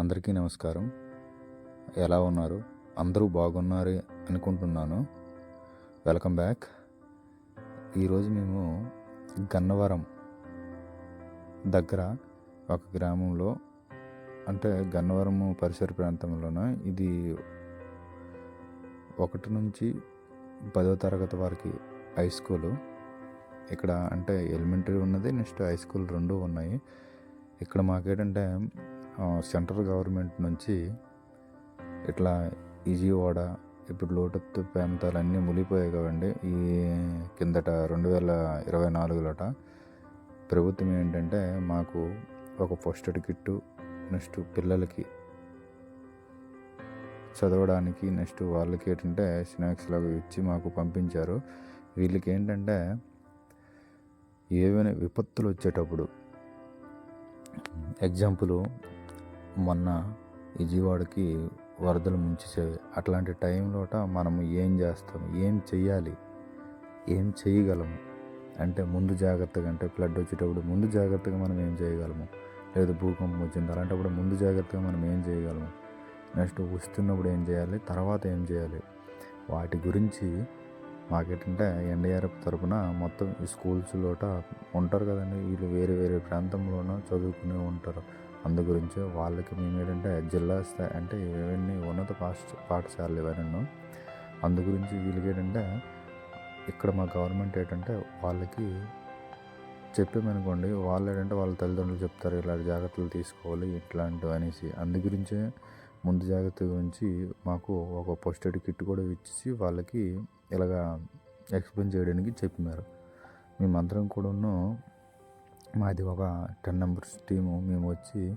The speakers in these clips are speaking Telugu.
అందరికీ నమస్కారం. ఎలా ఉన్నారు? అందరూ బాగున్నారు అనుకుంటున్నాను. Welcome back. ఈరోజు మేము గన్నవరం దగ్గర ఒక గ్రామంలో అంటే గన్నవరం పరిసర ప్రాంతంలోన ఇది ఒకటి నుంచి పదో తరగతి వరకు హై స్కూలు ఇక్కడ అంటే ఎలిమెంటరీ ఉన్నది నెక్స్ట్ హై స్కూల్ రెండు ఉన్నాయి. ఇక్కడ మాకేంటంటే సెంట్రల్ గవర్నమెంట్ నుంచి ఇట్లా విజయవాడ ఇప్పుడు లోటత్తు ప్రాంతాలు అన్నీ మునిగిపోయాయి కదండి. ఈ కిందట రెండు వేల ఇరవై నాలుగులోట ప్రభుత్వం ఏంటంటే మాకు ఒక ఫస్ట్ ఎయిడ్ కిట్టు నెక్స్ట్ పిల్లలకి చదవడానికి నెక్స్ట్ వాళ్ళకి ఏంటంటే స్నాక్స్ లాగా ఇచ్చి మాకు పంపించారు. వీళ్ళకి ఏంటంటే ఏవైనా విపత్తులు వచ్చేటప్పుడు ఎగ్జాంపుల్ మొన్న విజయవాడకి వరదలు ముంచేసేవి. అట్లాంటి టైంలోట మనము ఏం చేస్తాం? ఏం చెయ్యాలి? ఏం చేయగలము అంటే ముందు జాగ్రత్తగా అంటే ఫ్లడ్ వచ్చేటప్పుడు ముందు జాగ్రత్తగా మనం ఏం చేయగలము లేదా భూకంపం వచ్చింది అలాంటప్పుడు ముందు జాగ్రత్తగా మనం ఏం చేయగలము నెక్స్ట్ వస్తున్నప్పుడు ఏం చేయాలి తర్వాత ఏం చేయాలి వాటి గురించి మాకేంటంటే ఎన్డీఆర్ఎఫ్ తరపున మొత్తం ఈ స్కూల్స్లోట ఉంటారు కదండి. వీళ్ళు వేరే వేరే ప్రాంతంలోనూ చదువుకునే ఉంటారు. అందు గురించి వాళ్ళకి మేము ఏంటంటే జిల్లా స్థాయి అంటే ఇవన్నీ ఉన్నత పాఠ పాఠశాలలు ఇవన్నీ అందు గురించి వీళ్ళకి ఏంటంటే ఇక్కడ మా గవర్నమెంట్ ఏంటంటే వాళ్ళకి చెప్పామనుకోండి వాళ్ళు ఏంటంటే వాళ్ళ తల్లిదండ్రులు చెప్తారు ఇలాంటి జాగ్రత్తలు తీసుకోవాలి ఇట్లాంటివి అనేసి. అందు గురించే ముందు జాగ్రత్త గురించి మాకు ఒక పోస్ట్ ఎయిడ్ కిట్ కూడా ఇచ్చేసి వాళ్ళకి ఇలాగా ఎక్స్ప్లెయిన్ చేయడానికి చెప్పినారు. మేమందరం కూడాను మాది ఒక టెన్ మెంబర్స్ టీము. మేము వచ్చి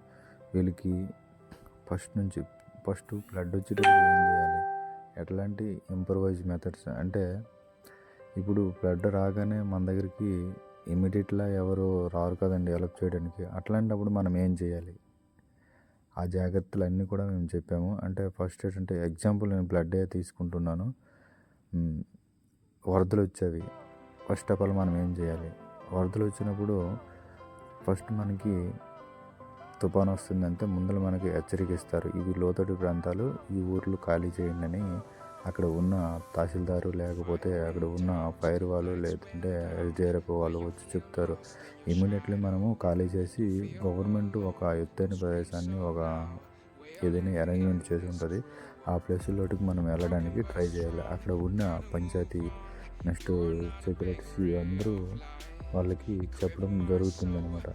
వీళ్ళకి ఫస్ట్ నుంచి ఫస్ట్ బ్లడ్ వచ్చేటప్పుడు ఏం చేయాలి? ఎట్లాంటి ఇంప్రవైజ్ మెథడ్స్? అంటే ఇప్పుడు బ్లడ్ రాగానే మన దగ్గరికి ఇమీడియట్లా ఎవరు రారు కదండి హెల్ప్ చేయడానికి. అట్లాంటప్పుడు మనం ఏం చేయాలి? ఆ జాగ్రత్తలు అన్నీ కూడా మేము చెప్పాము. అంటే ఫస్ట్ ఏంటంటే ఎగ్జాంపుల్ నేను బ్లడ్ తీసుకుంటున్నాను. వరదలు వచ్చేవి. ఫస్ట్ ఆఫ్ ఆల్ మనం ఏం చేయాలి? వరదలు వచ్చినప్పుడు ఫస్ట్ మనకి తుఫాను వస్తుందంటే ముందర మనకి హెచ్చరిక ఇస్తారు ఇవి లోతడి ప్రాంతాలు ఈ ఊర్లు ఖాళీ చేయండి అని అక్కడ ఉన్న తహసీల్దారు లేకపోతే అక్కడ ఉన్న ఫైర్ వాళ్ళు లేదంటే ఎస్డిఆర్ఎఫ్ వాళ్ళు వచ్చి చెప్తారు. ఇమీడియట్లీ మనము ఖాళీ చేసి గవర్నమెంట్ ఒక ఎత్తైన ప్రదేశాన్ని ఒక ఏదైనా అరేంజ్మెంట్ చేసి ఉంటుంది. ఆ ప్లేస్లోకి మనం వెళ్ళడానికి ట్రై చేయాలి. అక్కడ ఉన్న పంచాయతీ నెక్స్ట్ సెక్రటరీస్ అందరూ వాళ్ళకి చెప్పడం జరుగుతుందన్నమాట.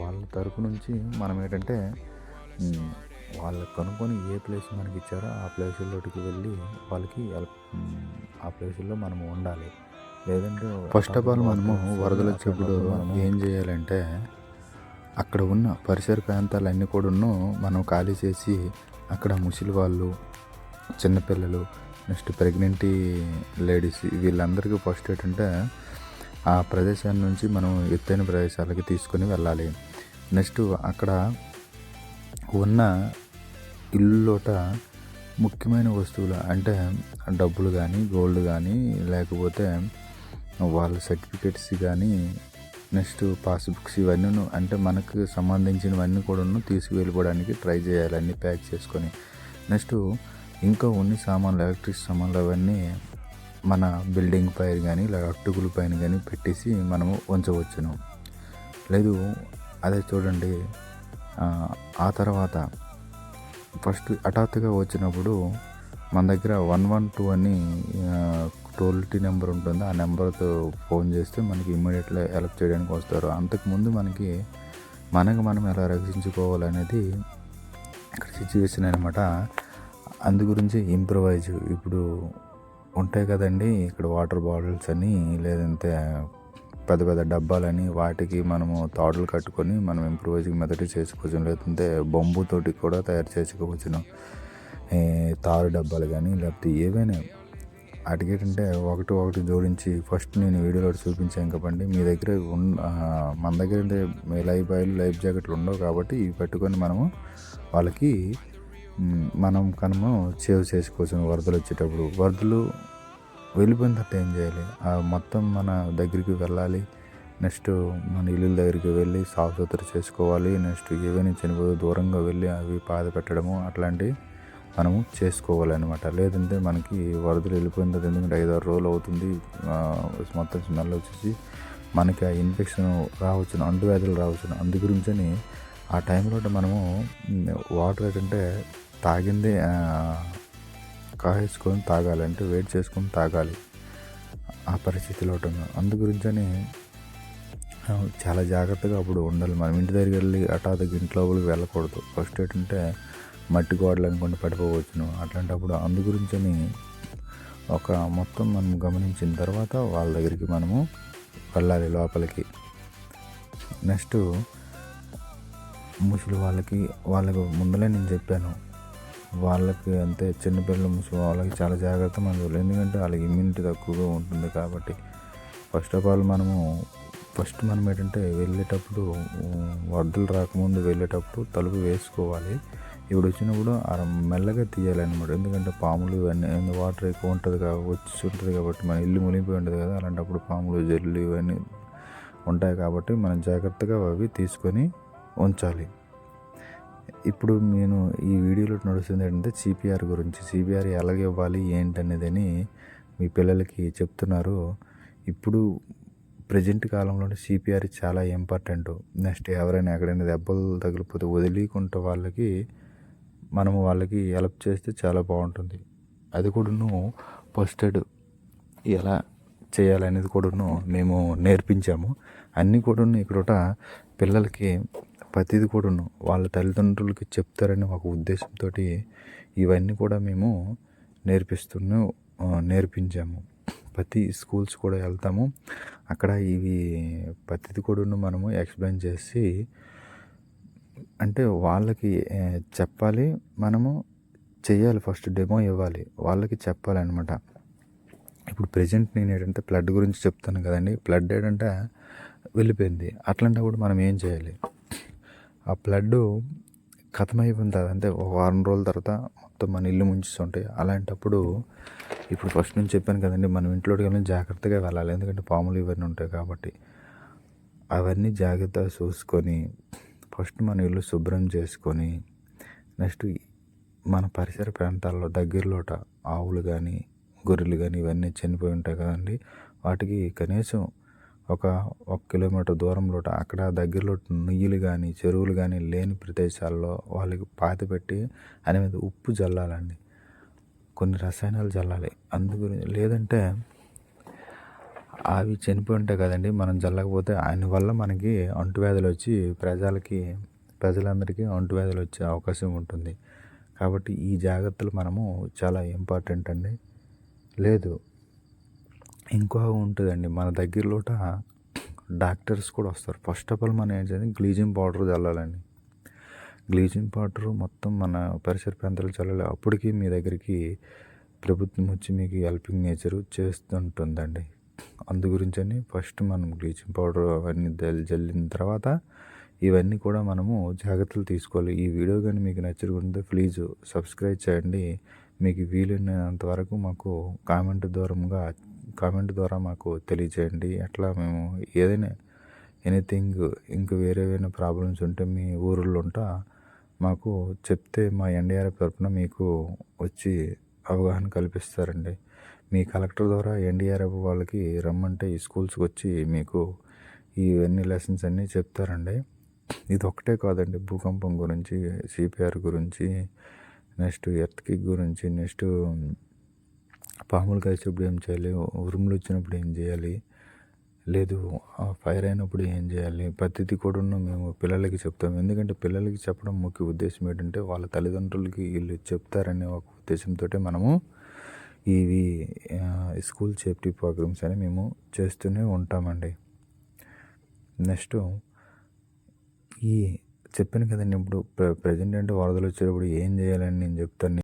వాళ్ళ తరపు నుంచి మనం ఏంటంటే వాళ్ళు కనుక్కొని ఏ ప్లేస్ మనకి ఇచ్చారో ఆ ప్లేసుల్లోకి వెళ్ళి వాళ్ళకి ఆ ప్లేసుల్లో మనము ఉండాలి. లేదంటే ఫస్ట్ ఆఫ్ ఆల్ మనము వరదలు వచ్చినప్పుడు ఏం చేయాలంటే అక్కడ ఉన్న పరిసర ప్రాంతాలన్నీ కూడాను మనం ఖాళీ చేసి అక్కడ ముసలి వాళ్ళు చిన్నపిల్లలు నెక్స్ట్ ప్రెగ్నెంటీ లేడీస్ వీళ్ళందరికీ ఫస్ట్ ఏంటంటే ఆ ప్రదేశం నుంచి మనం ఎత్తైన ప్రదేశాలకి తీసుకొని వెళ్ళాలి. నెక్స్ట్ అక్కడ ఉన్న ఇల్లులోట ముఖ్యమైన వస్తువులు అంటే డబ్బులు కానీ గోల్డ్ కానీ లేకపోతే వాళ్ళ సర్టిఫికెట్స్ కానీ నెక్స్ట్ పాస్బుక్స్ ఇవన్నీ అంటే మనకు సంబంధించినవన్నీ కూడా తీసుకువెళ్ళిపోవడానికి ట్రై చేయాలి అన్నీ ప్యాక్ చేసుకొని. నెక్స్ట్ ఇంకా ఉన్ని సామాన్లు ఎలక్ట్రిక్ సామాన్లు అవన్నీ మన బిల్డింగ్ పైన కానీ లేదా అట్టుకుల పైన కానీ పెట్టేసి మనము ఉంచవచ్చును. లేదు అదే చూడండి ఆ, తర్వాత ఫస్ట్ హఠాత్తుగా వచ్చినప్పుడు మన దగ్గర వన్ వన్ టూ అని టోల్ టీ నెంబర్ ఉంటుంది. ఆ నెంబర్తో ఫోన్ చేస్తే మనకి ఇమ్మీడియట్గా హెల్ప్ చేయడానికి వస్తారు. అంతకుముందు మనకి మనకు మనం ఎలా రక్షించుకోవాలనేది ఇక్కడ సిచ్యువేషన్ అనమాట అందు గురించి ఇంప్రవైజ్ ఇప్పుడు ఉంటాయి కదండి. ఇక్కడ వాటర్ బాటిల్స్ అని లేదంటే పెద్ద పెద్ద డబ్బాలని వాటికి మనము తాడులు కట్టుకొని మనం ఇంప్రూవైజింగ్ మెథడ్ చేసుకోవచ్చు లేదంటే బొంబుతోటి కూడా తయారు చేసుకోవచ్చును. తారు డబ్బాలు కానీ లేకపోతే ఏవైనా వాటికి ఒకటి ఒకటి జోడించి ఫస్ట్ నేను వీడియోలో చూపించాను కాబట్టి మీ దగ్గర ఉన్న మన దగ్గర లైఫ్ బాయిలు లైఫ్ జాకెట్లు ఉండవు కాబట్టి ఇవి పెట్టుకొని మనము వాళ్ళకి మనం కనుమ సేవ్ చేసుకోవచ్చు వరదలు వచ్చేటప్పుడు వరదలు వెళ్ళిపోయిన తర్వాత ఏం చేయాలి? ఆ మొత్తం మన దగ్గరికి వెళ్ళాలి. నెక్స్ట్ మన ఇల్లు దగ్గరికి వెళ్ళి సాఫ్ సుథరు చేసుకోవాలి. నెక్స్ట్ ఏవైనా చనిపోతే దూరంగా వెళ్ళి అవి పాద పెట్టడము అట్లాంటివి మనము చేసుకోవాలన్నమాట. లేదంటే మనకి వరదలు వెళ్ళిపోయిన తర్వాత ఎందుకంటే ఐదు ఆరు రోజులు అవుతుంది మొత్తం స్మెల్ వచ్చేసి మనకి ఆ ఇన్ఫెక్షన్ రావచ్చును అంటువ్యాధులు రావచ్చును. అందు గురించని ఆ టైంలో మనము వాటర్ ఏంటంటే తాగింది కాహేసుకొని తాగాలి అంటే వెయిట్ చేసుకొని తాగాలి. ఆ పరిస్థితిలో ఉంటుంది అందు గురించని చాలా జాగ్రత్తగా అప్పుడు ఉండాలి. మనం ఇంటి దగ్గరికి వెళ్ళి హఠాత్తుగా ఇంట్లో వెళ్ళకూడదు. ఫస్ట్ ఏంటంటే మట్టి గోడలు అనుకుంటే పడిపోవచ్చును. అట్లాంటప్పుడు అందు గురించని ఒక మొత్తం మనం గమనించిన తర్వాత వాళ్ళ దగ్గరికి మనము వెళ్ళాలి లోపలికి. నెక్స్ట్ ముసలి వాళ్ళకి వాళ్ళకి ముందలే నేను చెప్పాను. వాళ్ళకి అంతే చిన్నపిల్లలు ముసలి వాళ్ళకి చాలా జాగ్రత్త మనం ఎందుకంటే వాళ్ళకి ఇమ్యూనిటీ తక్కువగా ఉంటుంది కాబట్టి ఫస్ట్ ఆఫ్ ఆల్ మనము ఫస్ట్ మనం ఏంటంటే వెళ్ళేటప్పుడు వరదలు రాకముందు వెళ్ళేటప్పుడు తలుపు వేసుకోవాలి. ఇప్పుడు వచ్చినప్పుడు ఆ మెల్లగా తీయాలి అనమాట ఎందుకంటే పాములు ఇవన్నీ ఎందుకంటే వాటర్ ఎక్కువ ఉంటుంది కాబట్టి వచ్చి ఉంటుంది కాబట్టి మన ఇల్లు మునిగిపోయి ఉంటుంది కదా. అలాంటప్పుడు పాములు జల్లు ఇవన్నీ ఉంటాయి కాబట్టి మనం జాగ్రత్తగా అవి తీసుకొని ఉంచాలి. ఇప్పుడు నేను ఈ వీడియోలో నడుస్తుంది ఏంటంటే సిపిఆర్ గురించి. సిపిఆర్ ఎలాగ ఇవ్వాలి ఏంటనేదని మీ పిల్లలకి చెప్తున్నారు. ఇప్పుడు ప్రజెంట్ కాలంలో సిపిఆర్ చాలా ఇంపార్టెంట్. నెక్స్ట్ ఎవరైనా ఎక్కడైనా దెబ్బలు తగిలిపోతే వదిలికుంటే వాళ్ళకి మనము వాళ్ళకి హెల్ప్ చేస్తే చాలా బాగుంటుంది. అది కూడాను ఫస్ట్ ఎయిడ్ ఎలా చేయాలనేది కూడాను మేము నేర్పించాము. అన్నీ కూడాను ఇక్కడ పిల్లలకి ప్రతిది కూడాను వాళ్ళ తల్లిదండ్రులకి చెప్తారని ఒక ఉద్దేశంతో ఇవన్నీ కూడా మేము నేర్పిస్తూనే నేర్పించాము. ప్రతి స్కూల్స్ కూడా వెళ్తాము. అక్కడ ఇవి ప్రతిది కూడాను మనము ఎక్స్ప్లెయిన్ చేసి అంటే వాళ్ళకి చెప్పాలి మనము చేయాలి ఫస్ట్ డెమో ఇవ్వాలి. వాళ్ళకి చెప్పాలన్నమాట. ఇప్పుడు ప్రజెంట్ నేను ఏంటంటే ఫ్లడ్ గురించి చెప్తాను కదండి. ఫ్లడ్ ఏంటంటే వెళ్ళిపోయింది. అట్లాంటప్పుడు మనం ఏం చేయాలి? ఆ ఫ్లడ్ కథమైపోతుంది అంటే ఒక వారం రోజుల తర్వాత మొత్తం మన ఇల్లు ముంచుతుంటాయి అలాంటప్పుడు ఇప్పుడు ఫస్ట్ నుంచి చెప్పాను కదండి మనం ఇంట్లోకి వెళ్ళి జాగ్రత్తగా వెళ్ళాలి. ఎందుకంటే పాములు ఇవన్నీ ఉంటాయి కాబట్టి అవన్నీ జాగ్రత్తగా చూసుకొని ఫస్ట్ మన ఇల్లు శుభ్రం చేసుకొని నెక్స్ట్ మన పరిసర ప్రాంతాల్లో దగ్గరలోట ఆవులు కానీ గొర్రెలు కానీ ఇవన్నీ చనిపోయి ఉంటాయి కదండి. వాటికి కనీసం ఒక ఒక కిలోమీటర్ దూరంలో అక్కడ దగ్గరలో నుయ్యలు కానీ చెరువులు కానీ లేని ప్రదేశాల్లో వాళ్ళకి పాతి పెట్టి అని మీద ఉప్పు జల్లాలండి. కొన్ని రసాయనాలు జల్లాలి. అందుకు లేదంటే అవి చనిపోయి ఉంటాయి కదండి మనం జల్లకపోతే ఆయన వల్ల మనకి అంటువ్యాధులు వచ్చి ప్రజలకి ప్రజలందరికీ అంటువ్యాధులు వచ్చే అవకాశం ఉంటుంది. కాబట్టి ఈ జాగ్రత్తలు మనము చాలా ఇంపార్టెంట్ అండి. లేదు ఇంకో ఉంటుందండి. మన దగ్గరలోట డాక్టర్స్ కూడా వస్తారు. ఫస్ట్ ఆఫ్ ఆల్ మనం ఏం చేయాలి గ్లీజింగ్ పౌడర్ చల్లాలండి. గ్లీజింగ్ పౌడర్ మొత్తం మన పరిసర ప్రాంతాలు చల్లాలి. అప్పటికి మీ దగ్గరికి ప్రభుత్వం వచ్చి మీకు హెల్పింగ్ నేచర్ చేస్తుంటుందండి. అందు గురించని ఫస్ట్ మనం బ్లీచింగ్ పౌడర్ అవన్నీ జల్- జల్లిన తర్వాత ఇవన్నీ కూడా మనము జాగ్రత్తలు తీసుకోవాలి. ఈ వీడియో కానీ మీకు నచ్చకుంటే ప్లీజ్ సబ్స్క్రైబ్ చేయండి. మీకు వీలైనంత వరకు మాకు కామెంట్ దూరంగా కామెంట్ ద్వారా మాకు తెలియజేయండి. అట్లా మేము ఏదైనా ఎనీథింగ్ ఇంక వేరే ఏమైనా ప్రాబ్లమ్స్ ఉంటే మీ ఊరిలో ఉంటా మాకు చెప్తే మా ఎన్డీఆర్ఎఫ్ తరఫున మీకు వచ్చి అవగాహన కల్పిస్తారండి. మీ కలెక్టర్ ద్వారా ఎన్డీఆర్ఎఫ్ వాళ్ళకి రమ్మంటే ఈ స్కూల్స్కి వచ్చి మీకు ఇవన్నీ లెసన్స్ అన్నీ చెప్తారండి. ఇది ఒకటే కాదండి భూకంపం గురించి సిపిఆర్ గురించి నెక్స్ట్ ఎర్త్కి గురించి నెక్స్ట్ పాములు కలిసినప్పుడు ఏం చేయాలి? ఉరుములు వచ్చినప్పుడు ఏం చేయాలి? లేదు ఫైర్ అయినప్పుడు ఏం చేయాలి? ప్రతిదీ కూడా మేము పిల్లలకి చెప్తాము ఎందుకంటే పిల్లలకి చెప్పడం ముఖ్య ఉద్దేశం ఏంటంటే వాళ్ళ తల్లిదండ్రులకి వీళ్ళు చెప్తారనే ఒక ఉద్దేశంతో మనము ఇవి స్కూల్ సేఫ్టీ ప్రోగ్రామ్స్ అని మేము చేస్తూనే ఉంటామండి. నెక్స్ట్ ఈ చెప్పాను కదండి ఇప్పుడు ప్ర అంటే వరదలు వచ్చేటప్పుడు ఏం చేయాలని నేను చెప్తాను.